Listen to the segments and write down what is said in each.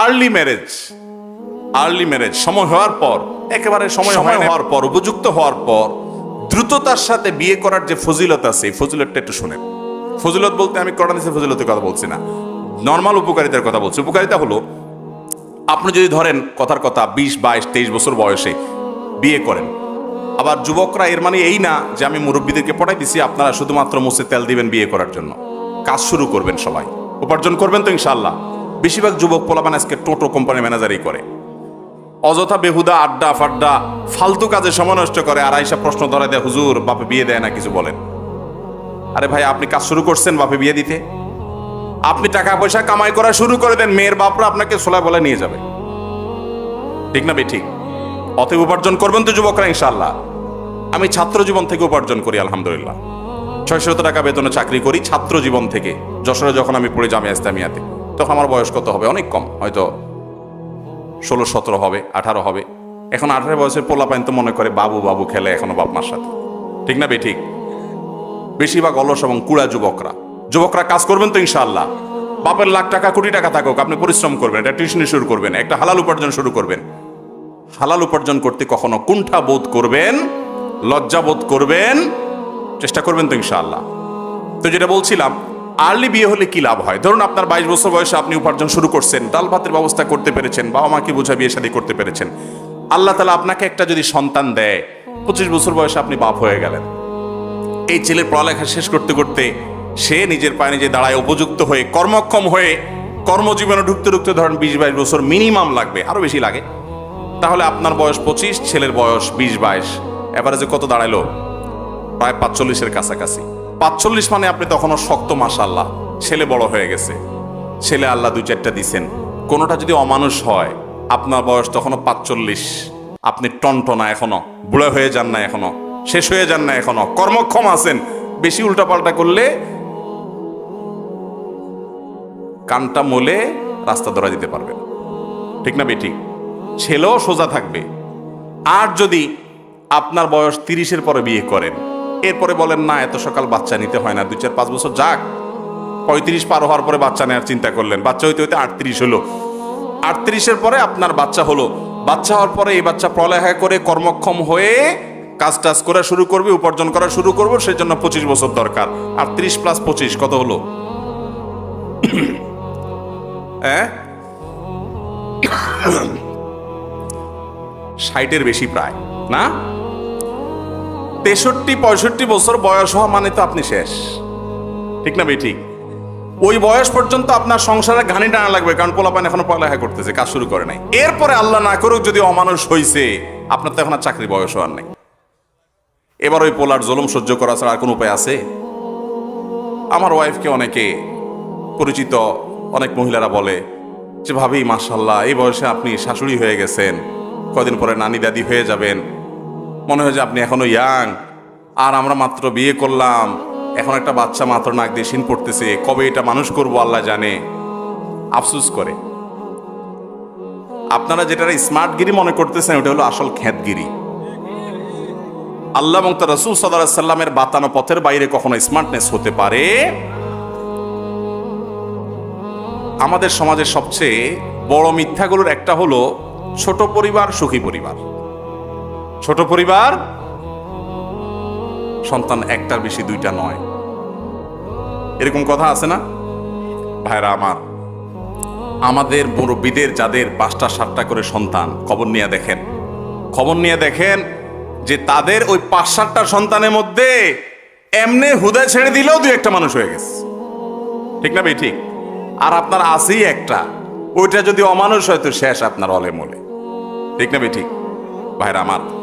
Early marriage early marriage সময় হওয়ার পর একেবারে সময় সময় হওয়ার পর উপযুক্ত হওয়ার পর দ্রুততার সাথে বিয়ে করার যে ফজিলত আছে এই ফজিলতটা একটু শুনেন। ফজিলত বলতে আমি করোনাসের ফজিলতের কথা বলছি না। নর্মাল উপকারিতার কথা বলছি। উপকারিতা হলো আপনি যদি ধরেন কথার কথা বিশ বাইশ তেইশ বছর বয়সে বিয়ে করেন আবার যুবকরা এর মানে এই না যে আমি মুরব্বীদেরকে পড়াই দিছি আপনারা শুধুমাত্র মুসে তেল দিবেন বিয়ে করার জন্য। কাজ শুরু করবেন সবাই। উপার্জন করবেন তো ইনশাল্লাহ বেশিরভাগ যুবক পোলাপান আজকে টোটো কোম্পানি ম্যানেজারই করে। অযথা বেহুদা, আড্ডা, ফাড্ডা, ফালতু কাজে সময় নষ্ট করে আর আইসা প্রশ্ন ধরে দেয়, হুজুর, বাপে বিয়ে দেয় না, কিছু বলেন। আরে ভাই, আপনি কাজ শুরু করছেন বাপে বিয়ে দিতে? আপনি টাকা পয়সা কামাই করা শুরু করে দেন, মেয়ের বাপরা আপনাকে সোলায় বলে নিয়ে যাবে। ঠিক না বে ঠিক। অতএব উপার্জন করবেন তো যুবকরা ইনশাল্লাহ আমি ছাত্র জীবন থেকে উপার্জন করি, আলহামদুলিল্লাহ। ছয়শত টাকা বেতনে চাকরি করি, ছাত্র জীবন থেকে। যশোরে যখন আমি পড়ি, জামিয়া ইসলামিয়াতে। তখন আমার বয়স কত হবে? অনেক কম। হয়তো ষোলো, সতেরো হবে, আঠারো হবে। এখন আঠারো বয়সের পোলাপাইন তো মনে করে বাবু বাবু খেলে এখনও বাপ মার সাথে। ঠিক না বে, ঠিক? বেশিরভাগ অলস এবং কুড়া যুবকরা। যুবকরা কাজ করবেন তো ইনশাল্লাহ বাপের লাখ টাকা, কোটি টাকা থাকুক, আপনি পরিশ্রম করবেন, একটা টিউশনি শুরু করবেন, একটা হালাল উপার্জন শুরু করবেন। হালাল উপার্জন করতে কখনো কুণ্ঠা বোধ করবেন, লজ্জা বোধ করবেন, চেষ্টা করবেন তো ইনশাআল্লাহ। তো যেটা বলছিলাম আর্লি বিয়ে হলে কি লাভ হয়? ধরুন আপনার বাইশ বছর বয়সে আপনি উপার্জন শুরু করছেন, ডাল ভাতের ব্যবস্থা করতে পেরেছেন, বাবা মাকে বোঝা বিয়ে শাদী করতে পেরেছেন। আল্লাহ তালা আপনাকে একটা যদি সন্তান দেয়, পঁচিশ বছর বয়সে আপনি বাপ হয়ে গেলেন। এই ছেলের পড়ালেখা শেষ করতে করতে সে নিজের পায়ে নিজে দাঁড়ায় উপযুক্ত হয়ে, কর্মক্ষম হয়ে, কর্মজীবনে ঢুকতে ঢুকতে ধরেন বিশ বাইশ বছর মিনিমাম লাগবে আরও বেশি লাগে। তাহলে আপনার বয়স পঁচিশ, ছেলের বয়স বিশ বাইশ। এভারেজে কত দাঁড়াইলো? প্রায় পাঁচচল্লিশের কাছাকাছি। পাঁচচল্লিশ মানে আপনি তখনও শক্ত মাসাল্লাহ ছেলে বড় হয়ে গেছে। ছেলে আল্লাহ দুই চারটা দিছেন। কোনোটা যদি অমানুষ হয়, আপনার বয়স তখনও পাঁচচল্লিশ। আপনি টনটনা এখনও বুড়ো হয়ে যান না এখনও শেষ হয়ে যান না এখনও কর্মক্ষম আছেন। বেশি উল্টাপাল্টা করলে কানটা মোলে রাস্তা ধরা দিতে পারবেন। ঠিক না বেটি? ছেলেও সোজা থাকবে। আর যদি আপনার বয়স তিরিশের পরে বিয়ে করেন এরপরে বলেন, না, এত সকাল বাচ্চা নিতে হয় না। দুই চার পাঁচ বছর যাক, পঁয়ত্রিশ পার হওয়ার পরে বাচ্চা নেওয়ার চিন্তা করলেন। বাচ্চা হইতে হইতে আটত্রিশ হলো। আটত্রিশের পরে আপনার বাচ্চা হলো। বাচ্চা হওয়ার পরে এই বাচ্চা পড়ালেখা করে কর্মক্ষম হয়ে কাজ টাজ করা শুরু করবে, উপার্জন করা শুরু করব সেই জন্য পঁচিশ বছর দরকার। আটত্রিশ প্লাস পঁচিশ, কত হলো? হ্যাঁ? ষাটের বেশি প্রায়, না? তেষট্টি, পঁয়ষট্টি বছর বয়স হওয়া মানে তো আপনি শেষ। ঠিক না বেঠিক ওই বয়স পর্যন্ত আপনার সংসারে ঘানি টানা লাগবে, কারণ পোলাপান এখনও পড়ালেখা করতেছে, কাজ শুরু করে নাই। এরপরে আল্লাহ না করুক, যদি অমানুষ হইছে, আপনার তো এখন আর চাকরি বয়স হওয়ার নাই। এবার ওই পোলার জলম সহ্য করা ছাড়া আর কোনো উপায় আছে? আমার ওয়াইফকে অনেকে, পরিচিত অনেক মহিলারা বলে যে, ভাবি মাসাল্লাহ এই বয়সে আপনি শাশুড়ি হয়ে গেছেন, কদিন পরে নানি দাদি হয়ে যাবেন মনে হয় যে আপনি এখনও ইয়াং। আর আমরা মাত্র বিয়ে করলাম। এখন একটা বাচ্চা মাত্র নাক দিয়ে শিন পড়তেছে। কবে এটা মানুষ করব আল্লাহ জানে। আফসুস করে। আপনারা যেটা স্মার্টগিরি মনে করতেছেন, ওটা হলো আসল খ্যাতগিরি। আল্লাহ এবং রসুল সাল্লামের বাতানো পথের বাইরে কখনো স্মার্টনেস হতে পারে? আমাদের সমাজের সবচেয়ে বড় মিথ্যাগুলোর একটা হলো ছোট পরিবার, সুখী পরিবার। ছোট পরিবার, সন্তান একটার বেশি, দুইটা নয়। এরকম কথা আছে না? ভাইরা আমার, আমাদের মুরব্বীদের যাদের পাঁচটা, সাতটা করে সন্তান, খবর নিয়ে দেখেন। খবর নিয়ে দেখেন যে তাদের ওই পাঁচ, সাতটা সন্তানের মধ্যে এমনি হুদা ছেড়ে দিলেও দুই একটা মানুষ হয়ে গেছে। ঠিক না ভাই? ঠিক। আর আপনার আছেই একটা। ওইটা যদি অমানুষ হয় তো শেষ আপনার অলে মলে ঠিক না ভাই? ঠিক। ভাইরা আমার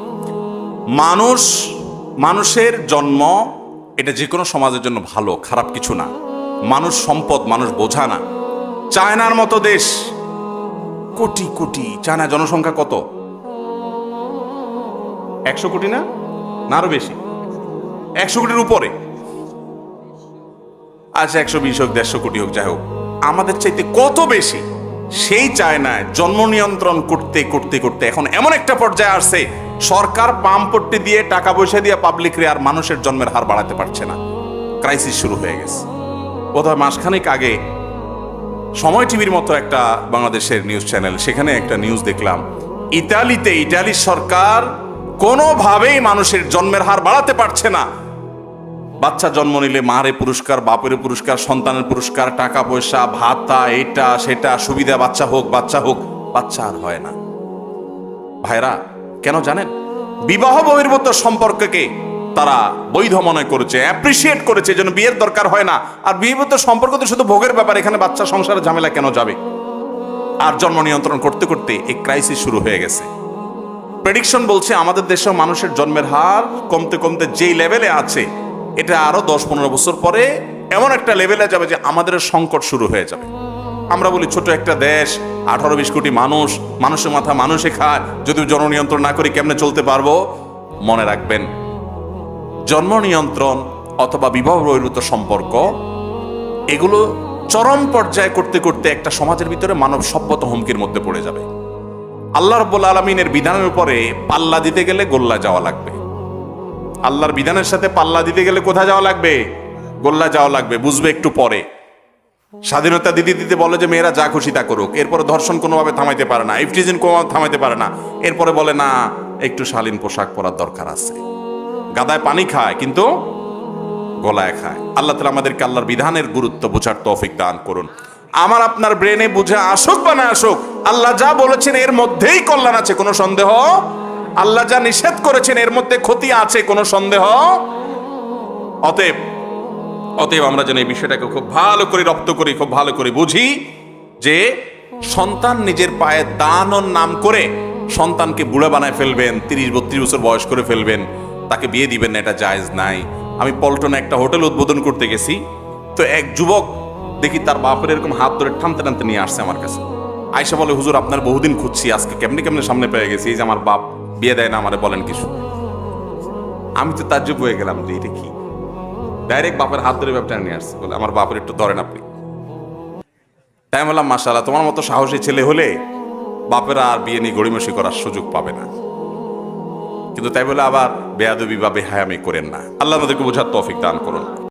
মানুষ, মানুষের জন্ম, এটা যে কোনো সমাজের জন্য ভালো, খারাপ কিছু না। মানুষ সম্পদ, মানুষ বোঝা না। চায়নার মতো দেশ, কোটি কোটি, চায়না জনসংখ্যা কত? একশো কোটি না? না আরও বেশি। একশো কোটির উপরে। আচ্ছা একশো বিশ হোক, দেড়শো কোটি হোক, যাই হোক। আমাদের চাইতে কত বেশি? সেই চায়নায় জন্ম নিয়ন্ত্রণ করতে করতে করতে এখন এমন একটা পর্যায়ে আসছে সরকার পাম্পট্টি দিয়ে টাকা পয়সা দিয়ে পাবলিক আর মানুষের জন্মের হার বাড়াতে পারছে না। ক্রাইসিস শুরু হয়ে গেছে। বোধহয় মাসখানেক আগে সময় টিভির মতো একটা বাংলাদেশের নিউজ চ্যানেল সেখানে একটা নিউজ দেখলাম। ইতালিতে ইতালির সরকার কোনোভাবেই মানুষের জন্মের হার বাড়াতে পারছে না। বাচ্চা জন্ম নিলে মারে পুরস্কার, বাপের পুরস্কার, সন্তানের পুরস্কার, টাকা পয়সা, ভাতা, এটা, সেটা, সুবিধা, বাচ্চা হোক বাচ্চা হোক, বাচ্চা আর হয় না। ভাইরা কেন জানেন? বিবাহ বহির্ভূত সম্পর্ককে তারা বৈধ মনে করেছে অ্যাপ্রিসিয়েট করেছে, যেন বিয়ের দরকার হয় না। আর বিবাহিত সম্পর্ক তো শুধু ভোগের ব্যাপার, এখানে বাচ্চা সংসারের ঝামেলা কেন যাবে? আর জন্ম নিয়ন্ত্রণ করতে করতে এই ক্রাইসিস শুরু হয়ে গেছে। প্রেডিকশন বলছে আমাদের দেশেও মানুষের জন্মের হার কমতে কমতে যেই লেভেলে আছে, এটা আরও দশ পনেরো বছর পরে এমন একটা লেভেলে যাবে যে আমাদের সংকট শুরু হয়ে যাবে। আমরা বলি ছোট একটা দেশ, আঠারো বিশ কোটি মানুষ, মানুষের মাথা মানুষে খায়, যদি জননিয়ন্ত্রণ না করি কেমনে চলতে পারব? মনে রাখবেন, জন্ম নিয়ন্ত্রণ অথবা বিবাহ বহির্ভূত সম্পর্ক, এগুলো চরম পর্যায়ে করতে করতে একটা সমাজের ভিতরে মানব সভ্যত হুমকির মধ্যে পড়ে যাবে। আল্লাহ রব্বুল আলমিনের বিধানের উপরে পাল্লা দিতে গেলে গোল্লা যাওয়া লাগবে। আল্লাহর বিধানের সাথে পাল্লা দিতে গেলে কোথায় যাওয়া লাগবে? গোল্লা যাওয়া লাগবে, বুঝবে একটু পরে। স্বাধীনতা দিতে দিতে বলে যে মেয়েরা যা খুশি তা করুক। এরপরে ধর্ষণ কোনোভাবে থামাইতে পারে না, ইফটিজিন কোনোভাবে থামাইতে পারে না। এরপরে বলে, না, একটু শালীন পোশাক পরার দরকার আছে। গাদায় পানি খায়, কিন্তু গলায় খায়। আল্লাহ তালা আমাদেরকে আল্লাহর বিধানের গুরুত্ব বোঝার তৌফিক দান করুন। আমার আপনার ব্রেনে বুঝে আসুক বা না আসুক, আল্লাহ যা বলেছেন এর মধ্যেই কল্যাণ আছে, কোনো সন্দেহ? আল্লাহ যা নিষেধ করেছেন এর মধ্যে ক্ষতি আছে, কোনো সন্দেহ? অতএব অতএব আমরা যেন এই বিষয়টাকে খুব ভালো করে রপ্ত করি, খুব ভালো করে বুঝি যে সন্তান নিজের পায়ে দানন নাম করে সন্তানকে বুড়া বানায় ফেলবেন, তিরিশ বত্রিশ বছর বয়স করে ফেলবেন, তাকে বিয়ে দিবেন না, এটা জায়জ নাই। আমি পল্টনে একটা হোটেল উদ্বোধন করতে গেছি, তো এক যুবক দেখি তার বাপের এরকম হাত ধরে টানতে টানতে নিয়ে আসছে আমার কাছে। আয়সা বলে, হুজুর, আপনার বহুদিন খুঁজছি, আজকে কেমনি কেমনে সামনে পেয়ে গেছি, এই যে আমার বাপ বিয়ে দেয় না আমার বলেন কিছু। আমি তো তাজ্জব হয়ে গেলাম যে এটা কি? ডাইরেক্ট বাপের হাত ধরে ব্যাপারটা নিয়ে আসছে। বলে, আমার বাপের একটু ধরেন আপনি। তাই বললাম মাসাল্লাহ তোমার মতো সাহসী ছেলে হলে বাপেরা আর বিয়ে নিয়ে গড়িমসি করার সুযোগ পাবে না। কিন্তু তাই বলে আবার বেয়াদবি বা বেহায়ামি করেন না। আল্লাহ আমাদেরকে বোঝার তৌফিক দান করুন।